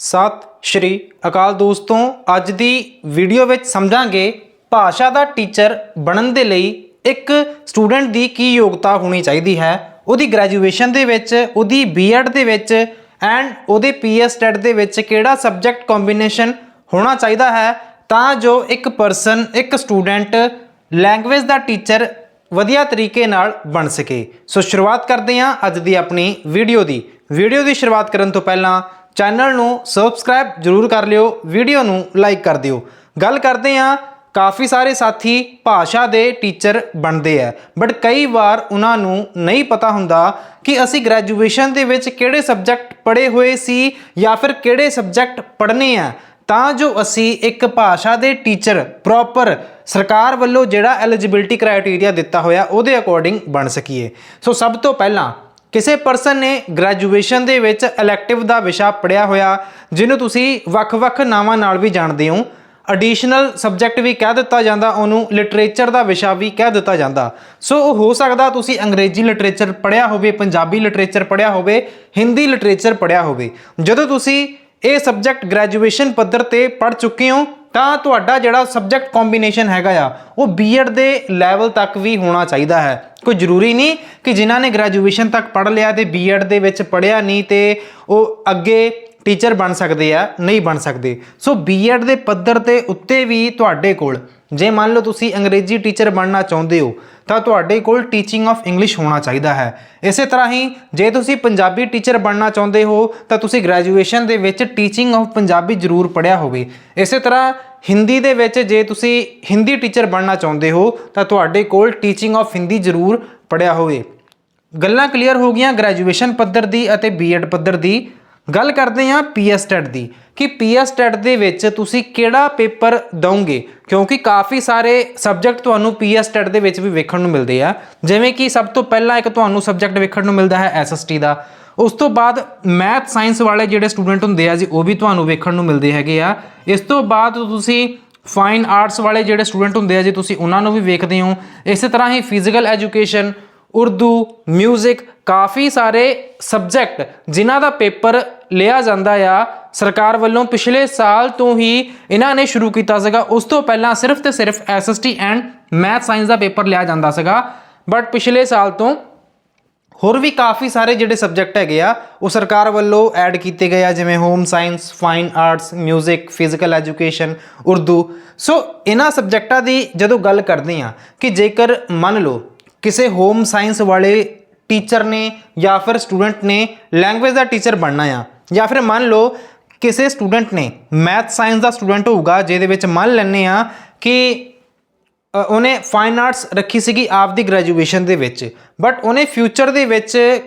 ਸਤਿ ਸ਼੍ਰੀ ਅਕਾਲ ਦੋਸਤੋ, ਅੱਜ ਦੀ ਵੀਡੀਓ ਵਿੱਚ ਸਮਝਾਂਗੇ ਭਾਸ਼ਾ ਦਾ ਟੀਚਰ ਬਣਨ ਦੇ ਲਈ ਇੱਕ ਸਟੂਡੈਂਟ ਦੀ ਕੀ ਯੋਗਤਾ ਹੋਣੀ ਚਾਹੀਦੀ ਹੈ। ਉਹਦੀ ਗ੍ਰੈਜੂਏਸ਼ਨ ਦੇ ਵਿੱਚ, ਉਹਦੀ ਬੀਐਡ ਦੇ ਵਿੱਚ ਐਂਡ ਉਹਦੇ ਪੀਐਸ ਟੈਟ ਦੇ ਵਿੱਚ ਕਿਹੜਾ ਸਬਜੈਕਟ ਕੰਬੀਨੇਸ਼ਨ ਹੋਣਾ ਚਾਹੀਦਾ ਹੈ, ਤਾਂ ਜੋ ਇੱਕ ਪਰਸਨ ਇੱਕ ਸਟੂਡੈਂਟ ਲੈਂਗੁਏਜ ਦਾ ਟੀਚਰ ਵਧੀਆ ਤਰੀਕੇ ਨਾਲ ਬਣ ਸਕੇ। ਸੋ ਸ਼ੁਰੂਆਤ ਕਰਦੇ ਹਾਂ ਅੱਜ ਦੀ ਆਪਣੀ ਵੀਡੀਓ ਦੀ। ਵੀਡੀਓ ਦੀ ਸ਼ੁਰੂਆਤ ਕਰਨ ਤੋਂ ਪਹਿਲਾਂ ਚੈਨਲ ਨੂੰ ਸਬਸਕ੍ਰਾਈਬ ਜਰੂਰ ਕਰ ਲਿਓ, ਵੀਡੀਓ ਨੂੰ ਲਾਈਕ ਕਰ ਦਿਓ। ਗੱਲ ਕਰਦੇ ਹਾਂ, ਕਾਫੀ ਸਾਰੇ ਸਾਥੀ ਭਾਸ਼ਾ ਦੇ ਟੀਚਰ ਬਣਦੇ ਆ। ਬਟ ਕਈ ਵਾਰ ਉਹਨਾਂ ਨੂੰ ਨਹੀਂ ਪਤਾ ਹੁੰਦਾ ਕਿ ਅਸੀਂ ਗ੍ਰੈਜੂਏਸ਼ਨ ਦੇ ਵਿੱਚ ਕਿਹੜੇ ਸਬਜੈਕਟ ਪੜ੍ਹੇ ਹੋਏ ਸੀ ਜਾਂ ਫਿਰ ਕਿਹੜੇ ਸਬਜੈਕਟ ਪੜ੍ਹਨੇ ਆ। ਤਾਂ ਜੋ ਅਸੀਂ ਇੱਕ ਭਾਸ਼ਾ ਦੇ ਟੀਚਰ ਪ੍ਰੋਪਰ ਸਰਕਾਰ ਵੱਲੋਂ ਜਿਹੜਾ ਐਲੀਜੀਬਿਲਟੀ ਕ੍ਰਾਈਟੇਰੀਆ ਦਿੱਤਾ ਹੋਇਆ, ਉਹਦੇ ਅਕੋਰਡਿੰਗ ਬਣ ਸਕੀਏ। ਸੋ ਸਭ ਤੋਂ ਪਹਿਲਾਂ ਕਿਸੇ ਪਰਸਨ ਨੇ ਗ੍ਰੈਜੂਏਸ਼ਨ ਦੇ ਵਿੱਚ ਇਲੈਕਟਿਵ ਦਾ ਵਿਸ਼ਾ ਪੜਿਆ ਹੋਇਆ, ਜਿਹਨੂੰ ਤੁਸੀਂ ਵੱਖ-ਵੱਖ ਨਾਵਾਂ ਨਾਲ ਵੀ ਜਾਣਦੇ ਹੋ ਐਡੀਸ਼ਨਲ ਸਬਜੈਕਟ ਵੀ ਕਹਿ ਦਿੱਤਾ ਜਾਂਦਾ, ਉਹਨੂੰ ਲਿਟਰੇਚਰ ਦਾ ਵਿਸ਼ਾ ਵੀ ਕਹਿ ਦਿੱਤਾ ਜਾਂਦਾ। ਸੋ ਉਹ ਹੋ ਸਕਦਾ ਤੁਸੀਂ ਅੰਗਰੇਜ਼ੀ ਲਿਟਰੇਚਰ ਪੜਿਆ ਹੋਵੇ, ਪੰਜਾਬੀ ਲਿਟਰੇਚਰ ਪੜਿਆ ਹੋਵੇ, ਹਿੰਦੀ ਲਿਟਰੇਚਰ ਪੜਿਆ ਹੋਵੇ। ਜਦੋਂ ਤੁਸੀਂ ਇਹ ਸਬਜੈਕਟ ਗ੍ਰੈਜੂਏਸ਼ਨ ਪੱਧਰ ਤੇ ਪੜ ਚੁੱਕੇ ਹੋ, ਤਾਂ ਤੁਹਾਡਾ ਜਿਹੜਾ ਸਬਜੈਕਟ ਕੰਬੀਨੇਸ਼ਨ ਹੈਗਾ ਆ, ਉਹ ਬੀਐਡ ਦੇ ਲੈਵਲ ਤੱਕ ਵੀ ਹੋਣਾ ਚਾਹੀਦਾ ਹੈ। ਕੋਈ ਜ਼ਰੂਰੀ ਨਹੀਂ ਕਿ ਜਿਨ੍ਹਾਂ ਨੇ ਗ੍ਰੈਜੂਏਸ਼ਨ ਤੱਕ ਪੜ ਲਿਆ ਤੇ ਬੀਐਡ ਦੇ ਵਿੱਚ ਪੜਿਆ ਨਹੀਂ ਤੇ ਉਹ ਅੱਗੇ ਟੀਚਰ ਬਣ ਸਕਦੇ ਆ, ਨਹੀਂ ਬਣ ਸਕਦੇ। ਸੋ ਬੀਐਡ ਦੇ ਪੱਧਰ ਤੇ ਉੱਤੇ ਵੀ ਤੁਹਾਡੇ ਕੋਲ ਜੇ ਮੰਨ ਲਓ ਤੁਸੀਂ ਅੰਗਰੇਜ਼ੀ ਟੀਚਰ ਬਣਨਾ ਚਾਹੁੰਦੇ ਹੋ, ਤਾਂ ਤੁਹਾਡੇ ਕੋਲ ਟੀਚਿੰਗ ਆਫ ਇੰਗਲਿਸ਼ ਹੋਣਾ ਚਾਹੀਦਾ ਹੈ। ਇਸੇ ਤਰ੍ਹਾਂ ਹੀ ਜੇ ਤੁਸੀਂ ਪੰਜਾਬੀ ਟੀਚਰ ਬਣਨਾ ਚਾਹੁੰਦੇ ਹੋ, ਤਾਂ ਤੁਸੀਂ ਗ੍ਰੈਜੂਏਸ਼ਨ ਦੇ ਵਿੱਚ ਟੀਚਿੰਗ ਆਫ ਪੰਜਾਬੀ ਜ਼ਰੂਰ ਪੜਿਆ ਹੋਵੇ। ਇਸੇ ਤਰ੍ਹਾਂ ਹਿੰਦੀ ਦੇ ਵਿੱਚ ਜੇ ਤੁਸੀਂ ਹਿੰਦੀ ਟੀਚਰ ਬਣਨਾ ਚਾਹੁੰਦੇ ਹੋ, ਤਾਂ ਤੁਹਾਡੇ ਕੋਲ ਟੀਚਿੰਗ ਆਫ ਹਿੰਦੀ ਜ਼ਰੂਰ ਪੜਿਆ ਹੋਵੇ। ਗੱਲਾਂ ਕਲੀਅਰ ਹੋ ਗਈਆਂ ਗ੍ਰੈਜੂਏਸ਼ਨ ਪੱਧਰ ਦੀ ਅਤੇ ਬੀਐਡ ਪੱਧਰ ਦੀ। ਗੱਲ ਕਰਦੇ ਹਾਂ ਪੀਐਸ ਟੈਟ ਦੀ ਕਿ ਪੀਐਸ ਟੈਟ ਦੇ ਵਿੱਚ ਤੁਸੀਂ ਕਿਹੜਾ ਪੇਪਰ ਦਵੋਗੇ ਕਿਉਂਕਿ ਕਾਫੀ ਸਾਰੇ ਸਬਜੈਕਟ ਤੁਹਾਨੂੰ ਪੀਐਸ ਟੈਟ ਦੇ ਵਿੱਚ ਵੀ ਵੇਖਣ ਨੂੰ ਮਿਲਦੇ ਆ। ਜਿਵੇਂ ਕਿ ਸਭ ਤੋਂ ਪਹਿਲਾਂ ਇੱਕ ਤੁਹਾਨੂੰ ਸਬਜੈਕਟ ਵੇਖਣ ਨੂੰ ਮਿਲਦਾ ਹੈ ਐਸਐਸਟੀ ਦਾ। ਉਸ ਤੋਂ ਬਾਅਦ ਮੈਥ ਸਾਇੰਸ ਵਾਲੇ ਜਿਹੜੇ ਸਟੂਡੈਂਟ ਹੁੰਦੇ ਆ ਜੀ, ਉਹ ਵੀ ਤੁਹਾਨੂੰ ਵੇਖਣ ਨੂੰ ਮਿਲਦੇ ਹੈਗੇ ਆ। ਇਸ ਤੋਂ ਬਾਅਦ ਤੁਸੀਂ ਫਾਈਨ ਆਰਟਸ ਵਾਲੇ ਜਿਹੜੇ ਸਟੂਡੈਂਟ ਹੁੰਦੇ ਆ ਜੀ, ਤੁਸੀਂ ਉਹਨਾਂ ਨੂੰ ਵੀ ਵੇਖਦੇ ਹੋ। ਇਸੇ ਤਰ੍ਹਾਂ ਹੀ ਫਿਜ਼ੀਕਲ ਐਜੂਕੇਸ਼ਨ ਉਰਦੂ 뮤직 ਕਾਫੀ ਸਾਰੇ ਸਬਜੈਕਟ ਜਿਨ੍ਹਾਂ ਦਾ ਪੇਪਰ ਲਿਆ ਜਾਂਦਾ ਆ ਸਰਕਾਰ ਵੱਲੋਂ ਪਿਛਲੇ ਸਾਲ ਤੋਂ ਹੀ ਇਹਨਾਂ ਨੇ ਸ਼ੁਰੂ ਕੀਤਾ ਸੀਗਾ ਉਸ ਤੋਂ ਪਹਿਲਾਂ ਸਿਰਫ ਤੇ ਸਿਰਫ ਐਸਐਸਟੀ ਐਂਡ ਮੈਥ ਸਾਇੰਸ ਦਾ ਪੇਪਰ ਲਿਆ ਜਾਂਦਾ ਸੀਗਾ ਬਟ ਪਿਛਲੇ ਸਾਲ ਤੋਂ ਹੋਰ ਵੀ ਕਾਫੀ ਸਾਰੇ ਜਿਹੜੇ ਸਬਜੈਕਟ ਹੈਗੇ ਆ ਉਹ ਸਰਕਾਰ ਵੱਲੋਂ ਐਡ ਕੀਤੇ ਗਏ ਆ ਜਿਵੇਂ home science fine arts 뮤직 physical education Urdu so ਇਹਨਾਂ ਸਬਜੈਕਟਾਂ ਦੀ ਜਦੋਂ ਗੱਲ ਕਰਦੇ ਆ ਕਿ ਜੇਕਰ ਮੰਨ ਲਓ ਕਿਸੇ ਹੋਮ ਸਾਇੰਸ ਵਾਲੇ ਟੀਚਰ ਨੇ ਜਾਂ ਫਿਰ ਸਟੂਡੈਂਟ ਨੇ ਲੈਂਗੁਏਜ ਦਾ ਟੀਚਰ ਬਣਨਾ ਆ। ਜਾਂ ਫਿਰ ਮੰਨ ਲਓ ਕਿਸੇ ਸਟੂਡੈਂਟ ਨੇ ਮੈਥ ਸਾਇੰਸ ਦਾ ਸਟੂਡੈਂਟ ਹੋਊਗਾ, ਜਿਹਦੇ ਵਿੱਚ ਮੰਨ ਲੈਂਦੇ ਆ ਕਿ ਉਹਨੇ ਫਾਈਨ ਆਰਟਸ ਰੱਖੀ ਸੀਗੀ ਆਪਦੀ ਗ੍ਰੈਜੂਏਸ਼ਨ ਦੇ ਵਿੱਚ। ਬਟ ਉਹਨੇ ਫਿਊਚਰ ਦੇ ਵਿੱਚ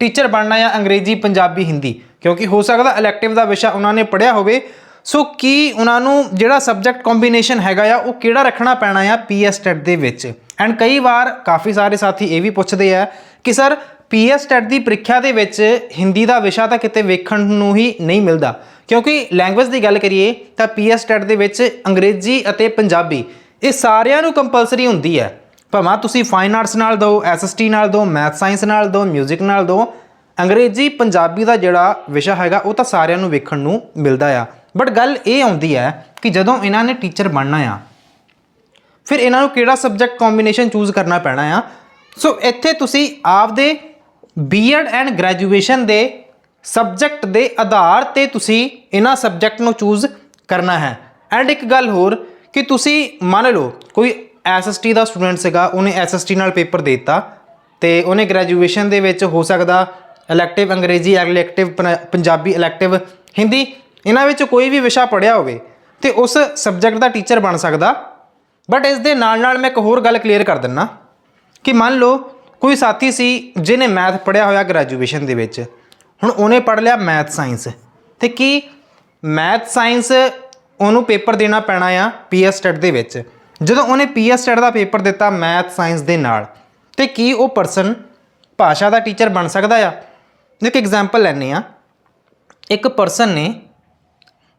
ਟੀਚਰ ਬਣਨਾ ਆ ਅੰਗਰੇਜ਼ੀ, ਪੰਜਾਬੀ, ਹਿੰਦੀ। ਕਿਉਂਕਿ ਹੋ ਸਕਦਾ ਇਲੈਕਟਿਵ ਦਾ ਵਿਸ਼ਾ ਉਹਨਾਂ ਨੇ ਪੜਿਆ ਹੋਵੇ। ਸੋ ਕੀ ਉਹਨਾਂ ਨੂੰ ਜਿਹੜਾ ਸਬਜੈਕਟ ਕੰਬੀਨੇਸ਼ਨ ਹੈਗਾ ਆ, ਉਹ ਕਿਹੜਾ ਰੱਖਣਾ ਪੈਣਾ ਆ ਪੀਐਸ ਟੈਟ ਦੇ ਵਿੱਚ? ਐਂਡ ਕਈ ਵਾਰ ਕਾਫੀ ਸਾਰੇ ਸਾਥੀ ਇਹ ਵੀ ਪੁੱਛਦੇ ਆ ਕਿ ਸਰ ਪੀਐਸ ਟੈਟ ਦੀ ਪ੍ਰੀਖਿਆ ਦੇ ਵਿੱਚ ਹਿੰਦੀ ਦਾ ਵਿਸ਼ਾ ਤਾਂ ਕਿਤੇ ਵੇਖਣ ਨੂੰ ਹੀ ਨਹੀਂ ਮਿਲਦਾ। ਕਿਉਂਕਿ ਲੈਂਗੁਏਜ ਦੀ ਗੱਲ ਕਰੀਏ ਤਾਂ ਪੀਐਸ ਟੈਟ ਦੇ ਵਿੱਚ ਅੰਗਰੇਜ਼ੀ ਅਤੇ ਪੰਜਾਬੀ ਇਹ ਸਾਰਿਆਂ ਨੂੰ ਕੰਪਲਸਰੀ ਹੁੰਦੀ ਹੈ। ਭਾਵੇਂ ਤੁਸੀਂ ਫਾਈਨ ਆਰਟਸ ਨਾਲ ਦਿਓ ਐਸਐਸਟੀ ਨਾਲ ਦਿਓ ਮੈਥ ਸਾਇੰਸ ਨਾਲ ਦਿਓ 뮤직 ਨਾਲ ਦਿਓ ਅੰਗਰੇਜ਼ੀ, ਪੰਜਾਬੀ ਦਾ ਜਿਹੜਾ ਵਿਸ਼ਾ ਹੈਗਾ ਉਹ ਤਾਂ ਸਾਰਿਆਂ ਨੂੰ ਵੇਖਣ ਨੂੰ ਮਿਲਦਾ ਆ। ਬਟ ਗੱਲ ਇਹ ਆਉਂਦੀ ਹੈ ਕਿ ਜਦੋਂ ਇਹਨਾਂ ਨੇ ਟੀਚਰ ਬਣਨਾ ਆ ਫਿਰ ਇਹਨਾਂ ਨੂੰ ਕਿਹੜਾ ਸਬਜੈਕਟ ਕੰਬੀਨੇਸ਼ਨ ਚੂਜ਼ ਕਰਨਾ ਪੈਣਾ ਆ? ਸੋ ਇੱਥੇ ਤੁਸੀਂ ਆਪਦੇ ਬੀਐਡ ਐਂਡ ਗ੍ਰੈਜੂਏਸ਼ਨ ਦੇ ਸਬਜੈਕਟ ਦੇ ਆਧਾਰ ਤੇ ਤੁਸੀਂ ਇਹਨਾਂ ਸਬਜੈਕਟ ਨੂੰ ਚੂਜ਼ ਕਰਨਾ ਹੈ। ਐਂਡ ਇੱਕ ਗੱਲ ਹੋਰ ਕਿ ਤੁਸੀਂ ਮੰਨ ਲਓ, ਕੋਈ ਐਸਐਸਟੀ ਦਾ ਸਟੂਡੈਂਟ ਸੀਗਾ, ਉਹਨੇ ਐਸਐਸਟੀ ਨਾਲ ਪੇਪਰ ਦੇ ਦਿੱਤਾ ਤੇ ਉਹਨੇ ਗ੍ਰੈਜੂਏਸ਼ਨ ਦੇ ਵਿੱਚ ਹੋ ਸਕਦਾ ਇਲੈਕਟਿਵ ਅੰਗਰੇਜ਼ੀ ਇਲੈਕਟਿਵ ਪੰਜਾਬੀ ਇਲੈਕਟਿਵ ਹਿੰਦੀ, ਇਹਨਾਂ ਵਿੱਚ ਕੋਈ ਵੀ ਵਿਸ਼ਾ ਪੜਿਆ ਹੋਵੇ ਤੇ ਉਸ ਸਬਜੈਕਟ ਦਾ ਟੀਚਰ ਬਣ ਸਕਦਾ ਬਟ ਇਸ ਦੇ ਨਾਲ ਨਾਲ ਮੈਂ ਇੱਕ ਹੋਰ ਗੱਲ ਕਲੀਅਰ ਕਰ ਦਿੰਨਾ ਕਿ ਮੰਨ ਲਓ ਕੋਈ ਸਾਥੀ ਸੀ ਜਿਹਨੇ ਮੈਥ ਪੜਿਆ ਹੋਇਆ ਗ੍ਰੈਜੂਏਸ਼ਨ ਦੇ ਵਿੱਚ, ਹੁਣ ਉਹਨੇ ਪੜ ਲਿਆ ਮੈਥ ਸਾਇੰਸ ਤੇ ਕੀ ਮੈਥ ਸਾਇੰਸ ਉਹਨੂੰ ਪੇਪਰ ਦੇਣਾ ਪੈਣਾ ਆ ਪੀਐਸ ਟੈਟ ਦੇ ਵਿੱਚ? ਜਦੋਂ ਉਹਨੇ ਪੀਐਸ ਟੈਟ ਦਾ ਪੇਪਰ ਦਿੱਤਾ ਮੈਥ ਸਾਇੰਸ ਦੇ ਨਾਲ, ਤੇ ਕੀ ਉਹ ਪਰਸਨ ਭਾਸ਼ਾ ਦਾ ਟੀਚਰ ਬਣ ਸਕਦਾ ਆ? ਇੱਕ ਐਗਜ਼ਾਮਪਲ ਲੈਣੇ ਆ ਇੱਕ ਪਰਸਨ ਨੇ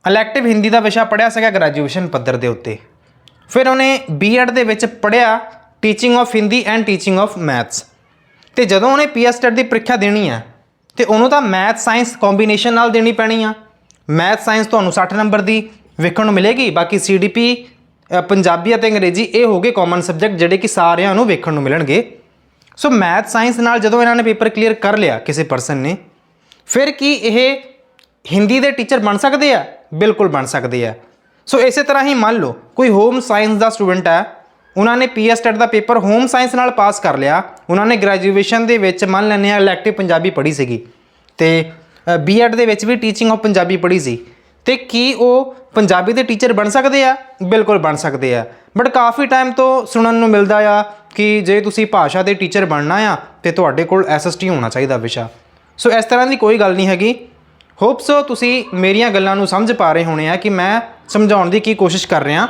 ਇਲੈਕਟਿਵ ਹਿੰਦੀ ਦਾ ਵਿਸ਼ਾ ਪੜਿਆ ਸੀਗਾ ਗ੍ਰੈਜੂਏਸ਼ਨ ਪੱਧਰ ਦੇ ਉੱਤੇ। ਫਿਰ ਉਹਨੇ ਬੀਐਡ ਦੇ ਵਿੱਚ ਪੜਿਆ teaching of Hindi and teaching of maths ਤੇ ਜਦੋਂ ਉਹਨੇ ਪੀਐਸ ਟੈਟ ਦੀ ਪ੍ਰੀਖਿਆ ਦੇਣੀ ਆ, ਤੇ ਉਹਨੂੰ ਤਾਂ ਮੈਥ ਸਾਇੰਸ ਕੰਬੀਨੇਸ਼ਨ ਨਾਲ ਦੇਣੀ ਪੈਣੀ ਆ। ਮੈਥ ਸਾਇੰਸ ਤੁਹਾਨੂੰ 60 ਨੰਬਰ ਦੀ ਵੇਖਣ ਨੂੰ ਮਿਲੇਗੀ, ਬਾਕੀ ਸੀਡੀਪੀ ਪੰਜਾਬੀ ਅਤੇ ਅੰਗਰੇਜ਼ੀ ਇਹ ਹੋਗੇ ਕਾਮਨ ਸਬਜੈਕਟ ਜਿਹੜੇ ਕਿ ਸਾਰਿਆਂ ਨੂੰ ਵੇਖਣ ਨੂੰ ਮਿਲਣਗੇ। ਸੋ ਮੈਥ ਸਾਇੰਸ ਨਾਲ ਜਦੋਂ ਇਹਨਾਂ ਨੇ ਪੇਪਰ ਕਲੀਅਰ ਕਰ ਲਿਆ ਕਿਸੇ ਪਰਸਨ ਨੇ, ਫਿਰ ਕੀ ਇਹ ਹਿੰਦੀ ਦੇ ਟੀਚਰ ਬਣ ਸਕਦੇ ਆ? ਬਿਲਕੁਲ ਬਣ ਸਕਦੇ ਆ। ਸੋ ਇਸੇ ਤਰ੍ਹਾਂ ਹੀ ਮੰਨ ਲਓ, ਕੋਈ ਹੋਮ ਸਾਇੰਸ ਦਾ ਸਟੂਡੈਂਟ ਹੈ, ਉਹਨਾਂ ਨੇ ਪੀਐਸ ਟੈਟ ਦਾ ਪੇਪਰ ਹੋਮ ਸਾਇੰਸ ਨਾਲ ਪਾਸ ਕਰ ਲਿਆ, ਉਹਨਾਂ ਨੇ ਗ੍ਰੈਜੂਏਸ਼ਨ ਦੇ ਵਿੱਚ ਮੰਨ ਲੈਂਦੇ ਆ ਇਲੈਕਟਿਵ ਪੰਜਾਬੀ ਪੜ੍ਹੀ ਸੀਗੀ, ਤੇ ਬੀਐਡ ਦੇ ਵਿੱਚ ਵੀ ਟੀਚਿੰਗ ਆਫ ਪੰਜਾਬੀ ਪੜ੍ਹੀ ਸੀ, ਤੇ ਕੀ ਉਹ ਪੰਜਾਬੀ ਦੇ ਟੀਚਰ ਬਣ ਸਕਦੇ ਆ? ਬਿਲਕੁਲ ਬਣ ਸਕਦੇ ਆ। ਬਟ ਕਾਫੀ ਟਾਈਮ ਤੋਂ ਸੁਣਨ ਨੂੰ ਮਿਲਦਾ ਆ ਕਿ ਜੇ ਤੁਸੀਂ ਭਾਸ਼ਾ ਦੇ ਟੀਚਰ ਬਣਨਾ ਆ, ਤੇ ਤੁਹਾਡੇ ਕੋਲ ਐਸਐਸਟੀ ਹੋਣਾ ਚਾਹੀਦਾ ਵਿਸ਼ਾ। ਸੋ ਇਸ ਤਰ੍ਹਾਂ ਦੀ ਕੋਈ ਗੱਲ ਨਹੀਂ ਹੈਗੀ। ਹੋਪਸ ਤੁਸੀਂ ਮੇਰੀਆਂ ਗੱਲਾਂ ਨੂੰ ਸਮਝ ਪਾ ਰਹੇ ਹੋਣੇ ਆ ਕਿ ਮੈਂ ਸਮਝਾਉਣ ਦੀ ਕੀ ਕੋਸ਼ਿਸ਼ ਕਰ ਰਿਹਾ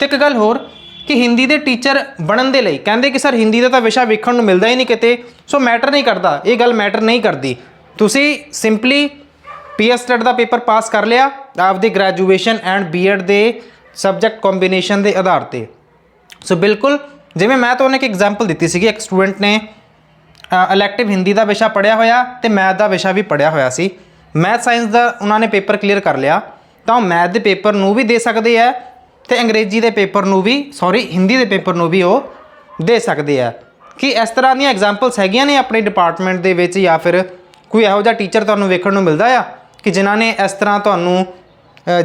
ਤੇ ਇੱਕ ਗੱਲ ਹੋਰ, ਕਿ ਹਿੰਦੀ ਦੇ ਟੀਚਰ ਬਣਨ ਦੇ ਲਈ ਕਹਿੰਦੇ ਕਿ ਸਰ ਹਿੰਦੀ ਦਾ ਤਾਂ ਵਿਸ਼ਾ ਵੇਖਣ ਨੂੰ ਮਿਲਦਾ ਹੀ ਨਹੀਂ ਕਿਤੇ, ਸੋ ਮੈਟਰ ਨਹੀਂ ਕਰਦਾ, ਇਹ ਗੱਲ ਮੈਟਰ ਨਹੀਂ ਕਰਦੀ। ਤੁਸੀਂ ਸਿੰਪਲੀ ਪੀਐਸ ਟੈਟ ਦਾ ਪੇਪਰ ਪਾਸ ਕਰ ਲਿਆ ਆਪਦੀ ਗ੍ਰੈਜੂਏਸ਼ਨ ਐਂਡ ਬੀਐਡ ਦੇ ਸਬਜੈਕਟ ਕੰਬੀਨੇਸ਼ਨ ਦੇ ਆਧਾਰ ਤੇ। ਸੋ ਬਿਲਕੁਲ, ਜਿਵੇਂ ਮੈਂ ਤੁਹਾਨੂੰ ਇੱਕ ਐਗਜ਼ਾਮਪਲ ਦਿੱਤੀ ਸੀਗੀ, ਇੱਕ ਸਟੂਡੈਂਟ ਨੇ ਇਲੈਕਟਿਵ ਹਿੰਦੀ ਦਾ ਵਿਸ਼ਾ ਪੜਿਆ ਹੋਇਆ ਤੇ ਮੈਥ ਦਾ ਵਿਸ਼ਾ ਵੀ ਪੜਿਆ ਹੋਇਆ ਸੀ। ਮੈਥ ਸਾਇੰਸ ਦਾ ਉਹਨਾਂ ਨੇ ਪੇਪਰ ਕਲੀਅਰ ਕਰ ਲਿਆ। ਤਾਂ ਉਹ ਮੈਥ ਦੇ ਪੇਪਰ ਨੂੰ ਵੀ ਦੇ ਸਕਦੇ ਆ ਤੇ ਅੰਗਰੇਜ਼ੀ ਦੇ ਪੇਪਰ ਨੂੰ ਵੀ ਸੌਰੀ ਹਿੰਦੀ ਦੇ ਪੇਪਰ ਨੂੰ ਵੀ ਉਹ ਦੇ ਸਕਦੇ ਆ। ਕਿ ਇਸ ਤਰ੍ਹਾਂ ਦੀਆਂ ਐਗਜ਼ਾਮਪਲਸ ਹੈਗੀਆਂ ਨੇ ਆਪਣੇ ਡਿਪਾਰਟਮੈਂਟ ਦੇ ਵਿੱਚ ਜਾਂ ਫਿਰ ਕੋਈ ਇਹੋ ਜਿਹਾ ਟੀਚਰ ਤੁਹਾਨੂੰ ਵੇਖਣ ਨੂੰ ਮਿਲਦਾ ਆ? ਕਿ ਜਿਨ੍ਹਾਂ ਨੇ ਇਸ ਤਰ੍ਹਾਂ ਤੁਹਾਨੂੰ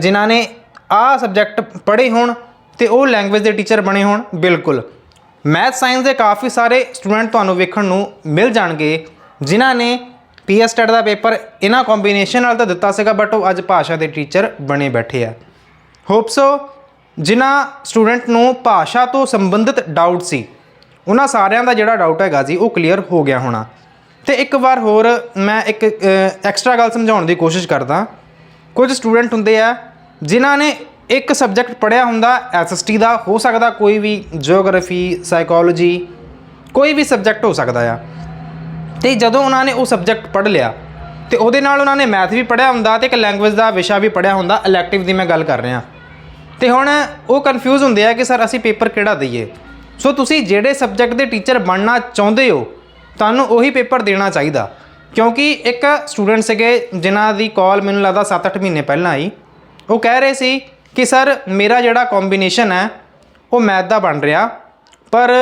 ਜਿਨ੍ਹਾਂ ਨੇ ਆਹ ਸਬਜੈਕਟ ਪੜ੍ਹੇ ਹੋਣ ਤੇ ਉਹ ਲੈਂਗੁਏਜ ਦੇ ਟੀਚਰ ਬਣੇ ਹੋਣ? ਬਿਲਕੁਲ। ਮੈਥ ਸਾਇੰਸ ਦੇ ਕਾਫੀ ਸਾਰੇ ਸਟੂਡੈਂਟ ਤੁਹਾਨੂੰ ਵੇਖਣ ਨੂੰ ਮਿਲ ਜਾਣਗੇ, ਜਿਨ੍ਹਾਂ ਨੇ ਪੀਐਸ ਟੈਟ ਦਾ ਪੇਪਰ ਇਹਨਾਂ ਕੰਬੀਨੇਸ਼ਨ ਨਾਲ ਤਾਂ ਦਿੱਤਾ ਸੀਗਾ ਬਟ ਉਹ ਅੱਜ ਭਾਸ਼ਾ ਦੇ ਟੀਚਰ ਬਣੇ ਬੈਠੇ ਆ। ਹੋਪ ਸੋ ਜਿਨ੍ਹਾਂ ਸਟੂਡੈਂਟ ਨੂੰ ਭਾਸ਼ਾ ਤੋਂ ਸੰਬੰਧਿਤ ਡਾਊਟ ਸੀ, ਉਹਨਾਂ ਸਾਰਿਆਂ ਦਾ ਜਿਹੜਾ ਡਾਊਟ ਹੈਗਾ ਜੀ ਉਹ ਕਲੀਅਰ ਹੋ ਗਿਆ ਹੋਣਾ। ਤੇ ਇੱਕ ਵਾਰ ਹੋਰ ਮੈਂ ਇੱਕ ਐਕਸਟਰਾ ਗੱਲ ਸਮਝਾਉਣ ਦੀ ਕੋਸ਼ਿਸ਼ ਕਰਦਾ। ਕੁਝ ਸਟੂਡੈਂਟ ਹੁੰਦੇ ਆ, ਜਿਨ੍ਹਾਂ ਨੇ ਇੱਕ ਸਬਜੈਕਟ ਪੜਿਆ ਹੁੰਦਾ ਐਸਐਸਟੀ ਦਾ, ਹੋ ਸਕਦਾ ਕੋਈ ਵੀ ਜੀਓਗ੍ਰਾਫੀ ਸਾਈਕੋਲੋਜੀ ਕੋਈ ਵੀ ਸਬਜੈਕਟ ਹੋ ਸਕਦਾ ਆ। ਤੇ ਜਦੋਂ ਉਹਨਾਂ ਨੇ ਉਹ ਸਬਜੈਕਟ ਪੜ੍ਹ ਲਿਆ, ਤੇ ਉਹਦੇ ਨਾਲ ਉਹਨਾਂ ਨੇ ਮੈਥ ਵੀ ਪੜ੍ਹਿਆ ਹੁੰਦਾ ਤੇ ਇੱਕ ਲੈਂਗੁਏਜ ਦਾ ਵਿਸ਼ਾ ਵੀ ਪੜ੍ਹਿਆ ਹੁੰਦਾ ਇਲੈਕਟਿਵ ਦੀ ਮੈਂ ਗੱਲ ਕਰ ਰਿਹਾ। ਤੇ ਹੁਣ ਉਹ ਕਨਫਿਊਜ਼ ਹੁੰਦੇ ਆ ਕਿ ਸਰ ਅਸੀਂ ਪੇਪਰ ਕਿਹੜਾ ਦਈਏ? ਸੋ ਤੁਸੀਂ ਜਿਹੜੇ ਸਬਜੈਕਟ ਦੇ ਟੀਚਰ ਬਣਨਾ ਚਾਹੁੰਦੇ ਹੋ, ਤੁਹਾਨੂੰ ਉਹੀ ਪੇਪਰ ਦੇਣਾ ਚਾਹੀਦਾ। ਕਿਉਂਕਿ ਇੱਕ ਸਟੂਡੈਂਟ ਸੀਗੇ, ਜਿਨ੍ਹਾਂ ਦੀ ਕਾਲ ਮੈਨੂੰ ਲੱਗਦਾ 7-8 ਮਹੀਨੇ ਪਹਿਲਾਂ ਆਈ, ਉਹ ਕਹਿ ਰਹੇ ਸੀ ਕਿ ਸਰ ਮੇਰਾ ਜਿਹੜਾ ਕੰਬੀਨੇਸ਼ਨ ਹੈ, ਉਹ ਮੈਥ ਦਾ ਬਣ ਰਿਹਾ, ਪਰ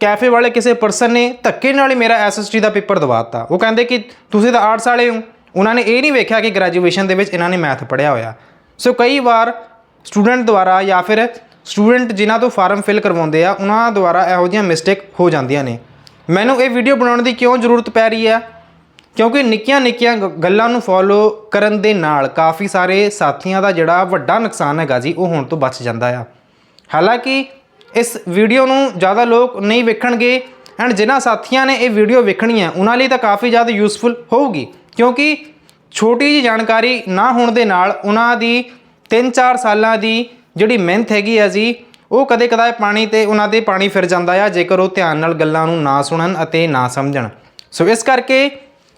ਕੈਫੇ ਵਾਲੇ ਕਿਸੇ ਪਰਸਨ ਨੇ ਧੱਕੇ ਨਾਲ ਹੀ ਮੇਰਾ ਐਸਐਸਟੀ ਦਾ ਪੇਪਰ ਦਵਾਤਾ। ਉਹ ਕਹਿੰਦੇ ਕਿ ਤੁਸੀਂ ਤਾਂ ਆਰਟਸ ਵਾਲੇ ਹੋ। ਉਹਨਾਂ ਨੇ ਇਹ ਨਹੀਂ ਵੇਖਿਆ ਕਿ ਗ੍ਰੈਜੂਏਸ਼ਨ ਦੇ ਵਿੱਚ ਇਹਨਾਂ ਨੇ ਮੈਥ ਪੜ੍ਹਿਆ ਹੋਇਆ। ਸੋ ਕਈ ਵਾਰ ਸਟੂਡੈਂਟ ਦੁਆਰਾ ਜਾਂ ਫਿਰ ਸਟੂਡੈਂਟ ਜਿਨ੍ਹਾਂ ਤੋਂ ਫਾਰਮ ਫਿਲ ਕਰਵਾਉਂਦੇ ਆ, ਉਹਨਾਂ ਦੁਆਰਾ ਇਹੋ ਜਿਹੀਆਂ ਮਿਸਟੇਕ ਹੋ ਜਾਂਦੀਆਂ ਨੇ। ਮੈਨੂੰ ਇਹ ਵੀਡੀਓ ਬਣਾਉਣ ਦੀ ਕਿਉਂ ਜ਼ਰੂਰਤ ਪੈ ਰਹੀ ਹੈ? ਕਿਉਂਕਿ ਨਿੱਕੀਆਂ ਨਿੱਕੀਆਂ ਗ- ਗੱਲਾਂ ਨੂੰ ਫੋਲੋ ਕਰਨ ਦੇ ਨਾਲ ਕਾਫੀ ਸਾਰੇ ਸਾਥੀਆਂ ਦਾ ਜਿਹੜਾ ਵੱਡਾ ਨੁਕਸਾਨ ਹੈਗਾ ਜੀ, ਉਹ ਹੋਣ ਤੋਂ ਬਚ ਜਾਂਦਾ ਆ। ਹਾਲਾਂਕਿ ਇਸ ਵੀਡੀਓ ਨੂੰ ਜ਼ਿਆਦਾ ਲੋਕ ਨਹੀਂ ਵੇਖਣਗੇ। ਐਂਡ ਜਿਨ੍ਹਾਂ ਸਾਥੀਆਂ ਨੇ ਇਹ ਵੀਡੀਓ ਵੇਖਣੀ ਹੈ, ਉਹਨਾਂ ਲਈ ਤਾਂ ਕਾਫੀ ਜ਼ਿਆਦਾ ਯੂਸਫੁਲ ਹੋਊਗੀ। ਕਿਉਂਕਿ ਛੋਟੀ ਜਿਹੀ ਜਾਣਕਾਰੀ ਨਾ ਹੋਣ ਦੇ ਨਾਲ ਉਹਨਾਂ ਦੀ 3-4 ਸਾਲਾਂ ਦੀ ਜਿਹੜੀ ਮਿਹਨਤ ਹੈਗੀ ਆ ਜੀ, ਉਹ ਕਦੇ ਕਦਾਏ ਪਾਣੀ ਤੇ ਉਹਨਾਂ ਦੇ ਪਾਣੀ ਫਿਰ ਜਾਂਦਾ ਆ, ਜੇਕਰ ਉਹ ਧਿਆਨ ਨਾਲ ਗੱਲਾਂ ਨੂੰ ਨਾ ਸੁਣਨ ਅਤੇ ਨਾ ਸਮਝਣ। ਸੋ ਇਸ ਕਰਕੇ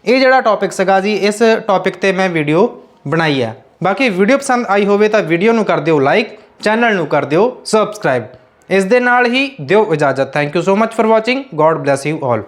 ਇਹ ਜਿਹੜਾ ਟੌਪਿਕ ਸੀਗਾ ਜੀ, ਇਸ ਟੌਪਿਕ ਤੇ ਮੈਂ ਵੀਡੀਓ ਬਣਾਈ ਹੈ ਬਾਕੀ ਵੀਡੀਓ ਪਸੰਦ ਆਈ ਹੋਵੇ ਤਾਂ ਵੀਡੀਓ ਨੂੰ ਕਰ ਦਿਓ ਲਾਈਕ ਚੈਨਲ ਨੂੰ ਕਰ ਦਿਓ ਸਬਸਕ੍ਰਾਈਬ ਇਸ ਦੇ ਨਾਲ ਹੀ ਦਿਓ ਇਜਾਜ਼ਤ। Thank you so much for watching god bless you all